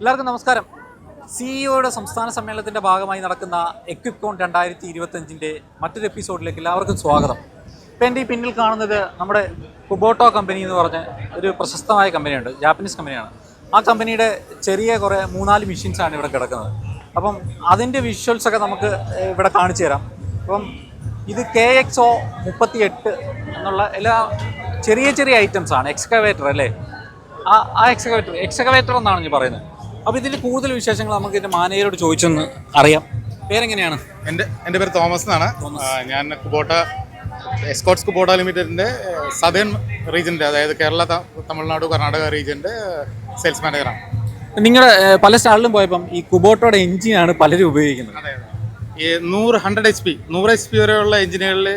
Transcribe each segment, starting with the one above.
എല്ലാവർക്കും നമസ്കാരം. സിഇഒയുടെ സംസ്ഥാന സമ്മേളനത്തിന്റെ ഭാഗമായി നടക്കുന്ന എക്വിപ്കോൺ രണ്ടായിരത്തി ഇരുപത്തഞ്ചിന്റെ മറ്റൊരു എപ്പിസോഡിലേക്ക് എല്ലാവർക്കും സ്വാഗതം. ഇപ്പം എന്റെ ഈ പിന്നിൽ കാണുന്നത് നമ്മുടെ കുബോട്ടോ കമ്പനി എന്ന് പറഞ്ഞ ഒരു പ്രശസ്തമായ കമ്പനിയുണ്ട് ജാപ്പനീസ് കമ്പനിയാണ് ആ കമ്പനിയുടെ ചെറിയ കുറേ മൂന്നാൽ മെഷീൻസാണ് ഇവിടെ കിടക്കുന്നത്. അപ്പം അതിന്റെ വിഷ്വൽസൊക്കെ നമുക്ക് ഇവിടെ കാണിച്ചു തരാം. അപ്പം ഇത് കെ എക്സ് ഒ മുപ്പത്തി എട്ട് എന്നുള്ള എല്ലാ ചെറിയ ചെറിയ ഐറ്റംസാണ് എക്സ്കവേറ്റർ അല്ലേ? ആ ആ എക്സ്കവേറ്റർ എക്സ്കവേറ്റർ എന്നാണ് ഞാൻ പറയുന്നത്. അപ്പോൾ ഇതിന്റെ കൂടുതൽ വിശേഷങ്ങൾ നമുക്ക് ഇതിന്റെ മാനേജരോട് ചോദിച്ചൊന്ന് അറിയാം. പേരെങ്ങനെയാണ്? എന്റെ എന്റെ പേര് തോമസ് എന്നാണ്. ഞാൻ കുബോട്ട എസ്കോട്ട്സ് കുബോട്ട ലിമിറ്റഡിന്റെ സദേൺ റീജിയന്റെ അതായത് കേരള തമിഴ്നാട് കർണാടക റീജിയന്റെ സെയിൽസ് മാനേജറാണ് നിങ്ങളുടെ പല സ്റ്റാളിലും പോയപ്പം ഈ കുബോട്ടോയുടെ എഞ്ചിനാണ് പലരും ഉപയോഗിക്കുന്നത്. ഈ നൂറ് ഹൺഡ്രഡ് എച്ച് പി നൂറ് എച്ച് പി വരെയുള്ള എഞ്ചിനുകളിൽ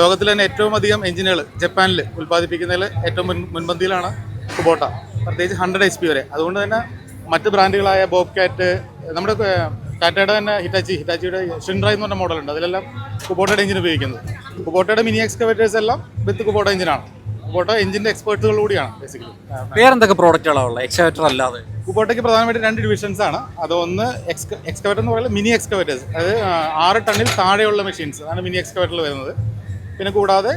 ലോകത്തിൽ തന്നെ ഏറ്റവും അധികം എഞ്ചിനുകൾ ജപ്പാനിൽ ഉൽപ്പാദിപ്പിക്കുന്നതിൽ ഏറ്റവും മുൻ മുൻപന്തിയിലാണ് കുബോട്ട. പ്രത്യേകിച്ച് ഹൺഡ്രഡ് എച്ച് പി വരെ. അതുകൊണ്ട് തന്നെ മറ്റ് ബ്രാൻഡുകളായ ബോബ് കാറ്റ് നമ്മുടെ ടാറ്റയുടെ തന്നെ ഹിറ്റാച്ചി ഹിറ്റാച്ചിയുടെ ഷിൻഡ്രൈ എന്ന് പറഞ്ഞ മോഡലുണ്ട്. അതിലെല്ലാം കുബോട്ടയുടെ എഞ്ചിൻ ഉപയോഗിക്കുന്നത്. കുബോട്ടയുടെ മിനി എക്സ്കവേറ്റേഴ്സ് എല്ലാം വിത്ത് കുബോട്ട എഞ്ചിനാണ് കുബോട്ട എഞ്ചിന്റെ എക്സ്പേർട്ടുകൾ കൂടിയാണ് ബേസിക്കലി വേറെന്തൊക്കെ പ്രോഡക്റ്റുകളാണ് ഉള്ളത്? എക്സ്കവേറ്റർ അല്ലാതെ. കുബോട്ടയ്ക്ക് പ്രധാനമായിട്ട് രണ്ട് ഡിവിഷൻസ് ആണ്. അതൊന്ന് എക്സ്ക എക്സ്കവേറ്റർ എന്ന് പറയുന്നത് മിനി എക്സ്കവേറ്റേഴ്സ് അതായത് ആ, ആറ് ടണ്ണിൽ താഴെയുള്ള മെഷീൻസ് അതാണ് മിനി എക്സ്കവേറ്ററിൽ വരുന്നത്. പിന്നെ കൂടാതെ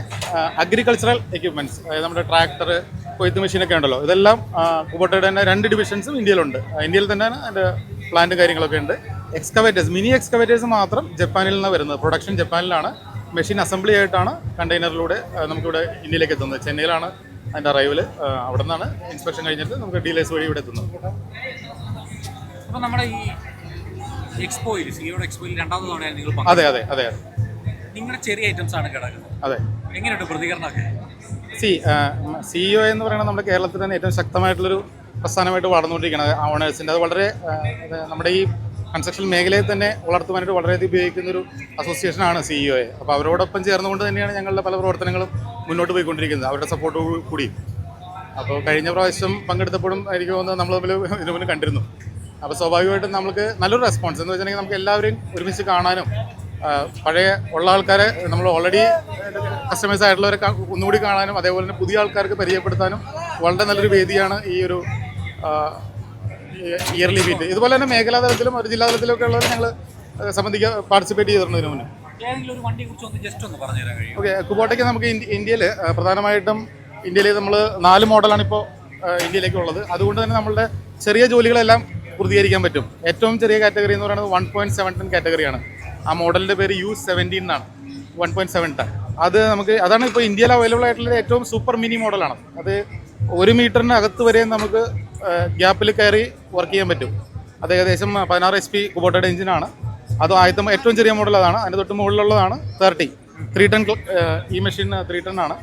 അഗ്രികൾച്ചറൽ എക്യുപ്മെന്റ്സ് അതായത് നമ്മുടെ ട്രാക്ടർ കൊയ്ത്ത് മെഷീനൊക്കെ ഉണ്ടല്ലോ. ഇതെല്ലാം കുബോട്ടയുടെ തന്നെ രണ്ട് ഡിവിഷൻസും ഇന്ത്യയിലുണ്ട്. ഇന്ത്യയിൽ തന്നെയാണ് അതിന്റെ പ്ലാന്റും കാര്യങ്ങളൊക്കെ ഉണ്ട്. എക്സ്കവേറ്റേഴ്സ് മിനി എക്സ്കവേറ്റേഴ്സ് മാത്രം ജപ്പാനിൽ നിന്ന് വരുന്നത്. പ്രൊഡക്ഷൻ ജപ്പാനിലാണ്. മെഷീൻ അസംബ്ലി ആയിട്ടാണ് കണ്ടെയ്നറിലൂടെ നമുക്കിവിടെ ഇന്ത്യയിലേക്ക് എത്തുന്നത്. ചെന്നൈയിലാണ് അതിന്റെ അറൈവൽ അവിടെ നിന്നാണ് ഇൻസ്പെക്ഷൻ കഴിഞ്ഞിട്ട് നമുക്ക് ഡീലേഴ്സ് വഴി ഇവിടെ എത്തുന്നത്. അപ്പോൾ നമ്മുടെ ഈ എക്സ്പോയിൽ സിഇഒയുടെ എക്സ്പോയിൽ രണ്ടാമത് തവണയാണ് നിങ്ങൾ അതെ അതെ അതെ അതെ. നിങ്ങളുടെ ചെറിയ ഐറ്റംസ് ആണ് കിടക്കുന്നത്. അതെ. എങ്ങനെയുണ്ട് പ്രതികരണമൊക്കെ? സി സിഇഒ എന്ന് പറയുന്നത് നമ്മുടെ കേരളത്തിൽ തന്നെ ഏറ്റവും ശക്തമായിട്ടുള്ളൊരു പ്രസ്ഥാനമായിട്ട് വളർന്നുകൊണ്ടിരിക്കുന്നത് ഓണേഴ്സിന്റെ അത് വളരെ നമ്മുടെ ഈ കൺസ്ട്രക്ഷൻ മേഖലയെ തന്നെ വളർത്തുവാനായിട്ട് വളരെയധികം ഉപയോഗിക്കുന്ന ഒരു അസോസിയേഷനാണ് സിഇഒ അപ്പോൾ അവരോടൊപ്പം ചേർന്നുകൊണ്ട് തന്നെയാണ് ഞങ്ങളുടെ പല പ്രവർത്തനങ്ങളും മുന്നോട്ട് പോയിക്കൊണ്ടിരിക്കുന്നത്. അവരുടെ സപ്പോർട്ട് കൂടി. അപ്പോൾ കഴിഞ്ഞ പ്രാവശ്യം പങ്കെടുത്തപ്പോഴും എനിക്ക് തോന്നുന്നത് നമ്മൾ തമ്മിൽ ഇതിനു മുന്നേ കണ്ടിരുന്നു. അപ്പോൾ സ്വാഭാവികമായിട്ടും നമുക്ക് നല്ലൊരു റെസ്പോൺസ് എന്ന് വെച്ചിട്ടുണ്ടെങ്കിൽ നമുക്ക് എല്ലാവരെയും ഒരുമിച്ച് കാണാനും പഴയ ഉള്ള ആൾക്കാരെ നമ്മൾ ഓൾറെഡി കസ്റ്റമേഴ്സ് ആയിട്ടുള്ളവരെ ഒന്നുകൂടി കാണാനും അതേപോലെ തന്നെ പുതിയ ആൾക്കാർക്ക് പരിചയപ്പെടുത്താനും വളരെ നല്ലൊരു വേദിയാണ് ഈ ഒരു ഇയർലി മീറ്റ് ഇതുപോലെ തന്നെ മേഖലാ തലത്തിലും ഒരു ജില്ലാ തലത്തിലൊക്കെ ഉള്ളവർ ഞങ്ങൾ സംബന്ധിക്കുക പാർട്ടിസിപ്പേറ്റ് ചെയ്തിട്ടുണ്ട് ഇതിനു മുന്നേ. ഓക്കെ കുബോട്ടയ്ക്ക് നമുക്ക് ഇന്ത്യയിൽ പ്രധാനമായിട്ടും ഇന്ത്യയിൽ നമ്മൾ നാല് മോഡലാണ് ഇപ്പോൾ ഇന്ത്യയിലേക്ക് ഉള്ളത്. അതുകൊണ്ട് തന്നെ നമ്മളുടെ ചെറിയ ജോലികളെല്ലാം പൂർത്തീകരിക്കാൻ പറ്റും. ഏറ്റവും ചെറിയ കാറ്റഗറി എന്ന് പറയുന്നത് വൺ പോയിന്റ് സെവൻ ടെൻ കാറ്റഗറിയാണ് ആ മോഡലിന്റെ പേര് യു സെവന്റീൻ എന്നാണ്. വൺ പോയിന്റ് സെവൻ ടൺ അത് നമുക്ക് അതാണ് ഇപ്പോൾ ഇന്ത്യയിൽ അവൈലബിൾ ആയിട്ടുള്ള ഏറ്റവും സൂപ്പർ മിനി മോഡലാണ്. അത് ഒരു മീറ്ററിന് അകത്ത് വരെ നമുക്ക് ഗ്യാപ്പിൽ കയറി വർക്ക് ചെയ്യാൻ പറ്റും. അത് ഏകദേശം പതിനാറ് എച്ച് പി കുബോട്ടയുടെ എഞ്ചിനാണ് അത് ആദ്യത്തെ ഏറ്റവും ചെറിയ മോഡൽ അതാണ്. അതിന്റെ തൊട്ട് മുകളിലുള്ളതാണ് തേർട്ടി ത്രീ ടൺ ഈ മെഷീൻ ത്രീ ടൺ ആണ്.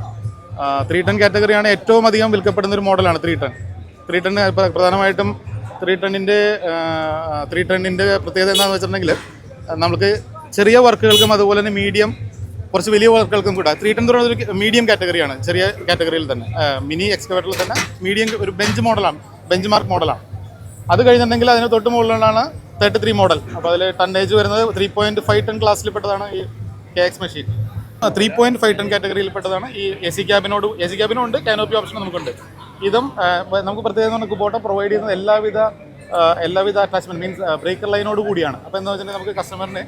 ത്രീ ടൺ കാറ്റഗറിയാണ് ഏറ്റവും അധികം വിൽക്കപ്പെടുന്ന ഒരു മോഡലാണ് ത്രീ ടൺ ത്രീ ടൺ പ്രധാനമായിട്ടും ത്രീ ടണ്ണിന്റെ ത്രീ ടണ്ണിന്റെ പ്രത്യേകത എന്താണെന്ന് വെച്ചിട്ടുണ്ടെങ്കിൽ നമുക്ക് ചെറിയ വർക്കുകൾക്കും അതുപോലെ തന്നെ മീഡിയം കുറച്ച് വലിയ വർക്കുകൾക്കും കൂടെ. ത്രീ ടെൻ ഒരു മീഡിയം കാറ്റഗറിയാണ് ചെറിയ കാറ്റഗറിയിൽ തന്നെ. മിനി എക്സ്കവേറ്ററിൽ തന്നെ മീഡിയം ഒരു ബെഞ്ച് മോഡലാണ് ബെഞ്ച് മാർക്ക് മോഡലാണ് അത് കഴിഞ്ഞിട്ടുണ്ടെങ്കിൽ അതിന് തൊട്ട് മുകളിലാണ് തേർട്ടി ത്രീ മോഡൽ അപ്പോൾ അതിൽ ടണ്ണേജ് വരുന്നത് ത്രീ പോയിന്റ് ഫൈവ് ടൺ ക്ലാസ്സിൽപ്പെട്ടതാണ് ഈ K X machine three point five ton കാറ്റഗറിയിൽപ്പെട്ടതാണ് ഈ എ സി ക്യാബിനോട് എ സി ക്യാബിനും ഉണ്ട്. കാനോപ്പി ഓപ്ഷൻ നമുക്കുണ്ട്. ഇതും നമുക്ക് പ്രത്യേകം കുബോട്ട പ്രൊവൈഡ് ചെയ്യുന്ന എല്ലാവിധ എല്ലാവിധ അറ്റാച്ച്മെന്റ് മീൻസ് ബ്രേക്കർ ലൈനോട് കൂടിയാണ്. അപ്പോൾ എന്താ വെച്ചിട്ടുണ്ടെങ്കിൽ നമുക്ക് കസ്റ്റമറിന്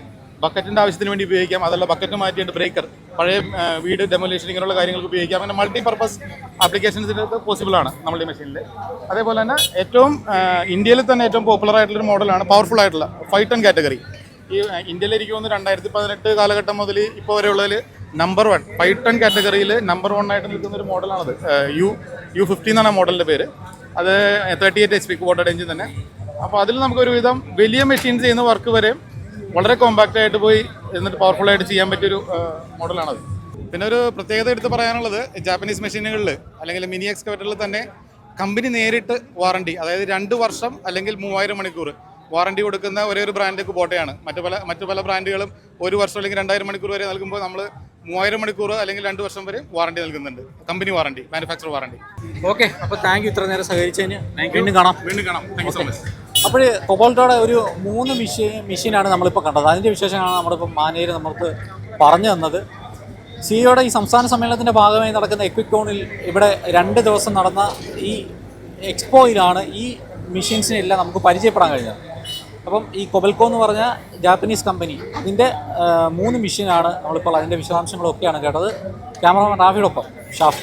ബക്കറ്റിന്റെ ആവശ്യത്തിന് വേണ്ടി ഉപയോഗിക്കാം. അതല്ല ബക്കറ്റ് മാറ്റിയിട്ട് ബ്രേക്കർ പഴയ വീട് ഡെമോലേഷൻ ഇങ്ങനെയുള്ള കാര്യങ്ങൾക്ക് ഉപയോഗിക്കാം. അങ്ങനെ മൾട്ടി പർപ്പസ് ആപ്ലിക്കേഷൻസിന്റെ പോസിബിൾ ആണ് നമ്മുടെ മെഷീനിൽ അതേപോലെ തന്നെ ഏറ്റവും ഇന്ത്യയിൽ തന്നെ ഏറ്റവും പോപ്പുലർ ആയിട്ടുള്ള ഒരു മോഡലാണ് പവർഫുൾ ആയിട്ടുള്ള ഫൈവ് ടൺ കാറ്റഗറി ഈ ഇന്ത്യയിൽ എനിക്ക് തോന്നുന്നു രണ്ടായിരത്തി പതിനെട്ട് കാലഘട്ടം മുതൽ ഇപ്പോൾ വരെയുള്ളതിൽ നമ്പർ വൺ ഫൈവ് ടൺ കാറ്റഗറിയിൽ നമ്പർ വൺ ആയിട്ട് നിൽക്കുന്ന ഒരു മോഡലാണത് യു യു ഫിഫ്റ്റി എന്നാണ് മോഡലിന്റെ പേര്. അത് തേർട്ടി എയ്റ്റ് എച്ച് പി വോട്ടഡ് എഞ്ചിൻ തന്നെ. അപ്പോൾ അതിൽ നമുക്ക് ഒരുവിധം വലിയ മെഷീൻസ് ചെയ്യുന്ന വർക്ക് വരെ വളരെ കോമ്പാക്റ്റ് ആയിട്ട് പോയി എന്നിട്ട് പവർഫുൾ ആയിട്ട് ചെയ്യാൻ പറ്റിയൊരു മോഡലാണത് പിന്നെ ഒരു പ്രത്യേകത എടുത്ത് പറയാനുള്ളത് ജാപ്പനീസ് മെഷീനുകളിൽ അല്ലെങ്കിൽ മിനി എക്സ്കവേറ്ററിൽ തന്നെ കമ്പനി നേരിട്ട് വാറണ്ടി അതായത് രണ്ട് വർഷം അല്ലെങ്കിൽ മൂവായിരം മണിക്കൂർ വാറണ്ടി കൊടുക്കുന്ന ഒരേ ഒരു ബ്രാൻഡ് കുബോട്ടയാണ് മറ്റു പല മറ്റു പല ബ്രാൻഡുകളും ഒരു വർഷം അല്ലെങ്കിൽ രണ്ടായിരം മണിക്കൂർ വരെ നൽകുമ്പോൾ നമ്മൾ മൂവായിരം മണിക്കൂർ അല്ലെങ്കിൽ രണ്ട് വർഷം വരെ വാറണ്ടി നൽകുന്നുണ്ട്. Company warranty manufacture warranty okay അപ്പോൾ താങ്ക് യു ഇത്ര നേരം സഹകരിച്ചതിന്. വീണ്ടും കാണാം. വീണ്ടും കാണാം. താങ്ക് യു സോ മച്ച് അപ്പോൾ കൊബോൾട്ടോടെ ഒരു മൂന്ന് മെഷീൻ മെഷീനാണ് നമ്മളിപ്പോൾ കണ്ടത്. അതിന്റെ വിശേഷങ്ങളാണ് നമ്മളിപ്പോൾ മാനേജർ നമുക്ക് പറഞ്ഞു തന്നത്. സിഇഒയുടെ ഈ സംസ്ഥാന സമ്മേളനത്തിന്റെ ഭാഗമായി നടക്കുന്ന എക്വിക്കോണിൽ ഇവിടെ രണ്ട് ദിവസം നടന്ന ഈ എക്സ്പോയിലാണ് ഈ മെഷീൻസിനെല്ലാം നമുക്ക് പരിചയപ്പെടാൻ കഴിഞ്ഞത്. അപ്പം ഈ കൊബൽക്കോ എന്ന് പറഞ്ഞ ജാപ്പനീസ് കമ്പനി അതിന്റെ മൂന്ന് മെഷീനാണ് നമ്മളിപ്പോൾ അതിന്റെ വിശദാംശങ്ങളൊക്കെയാണ് കേട്ടത്. ക്യാമറമാൻ റാഫിയോടൊപ്പം ഷാഫ്.